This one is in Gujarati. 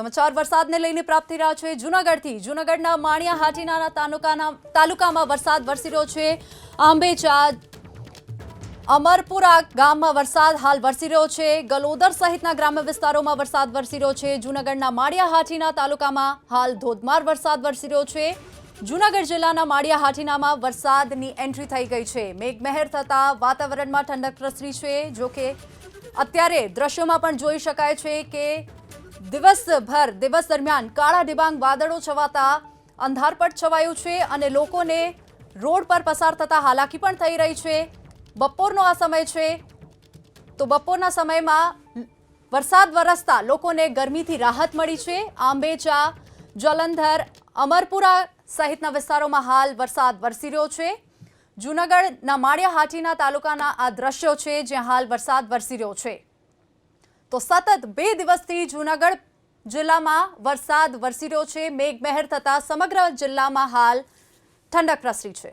સમાચાર વરસાદને લઈને પ્રાપ્ત થઈ રહ્યા છે જૂનાગઢથી. જૂનાગઢના માણિયા હાટીના તાલુકાના તાલુકામાં વરસાદ વરસી રહ્યો છે. આંબેચા અમરપુરા ગામમાં વરસાદ હાલ વરસી રહ્યો છે. ગલોદર સહિતના ગ્રામ્ય વિસ્તારોમાં વરસાદ વરસી રહ્યો છે. જૂનાગઢના માળિયા હાટીના તાલુકામાં હાલ ધોધમાર વરસાદ વરસી રહ્યો છે. જૂનાગઢ જિલ્લાના માળિયા હાટીનામાં વરસાદની એન્ટ્રી થઈ ગઈ છે. મેઘમહેર થતા વાતાવરણમાં ઠંડક પ્રસરી છે જો કે અત્યારે દ્રશ્યોમાં પણ જોઈ શકાય છે કે દિવસભર, દિવસ દરમિયાન કાળા ડિબાંગ વાદળો છવાતા અંધારપટ છવાયું છે અને લોકોને રોડ પર પસાર થતા હાલાકી પણ થઈ રહી છે. બપોરનો આ સમય છે. તો બપોરના સમયમાં વરસાદ વરસતા લોકોને ગરમીથી રાહત મળી છે. આંબેચા, જલંધર, અમરપુરા સહિતના વિસ્તારોમાં હાલ વરસાદ વરસી રહ્યો છે. જૂનાગઢના માળિયા હાટીના તાલુકાના આ દ્રશ્યો છે જ્યાં હાલ વરસાદ વરસી રહ્યો છે. તો સતત બે દિવસથી જૂનાગઢ જિલ્લામાં વરસાદ વરસી રહ્યો છે. મેઘમહેર થતાં સમગ્ર જિલ્લામાં હાલ ઠંડક પ્રસરી છે.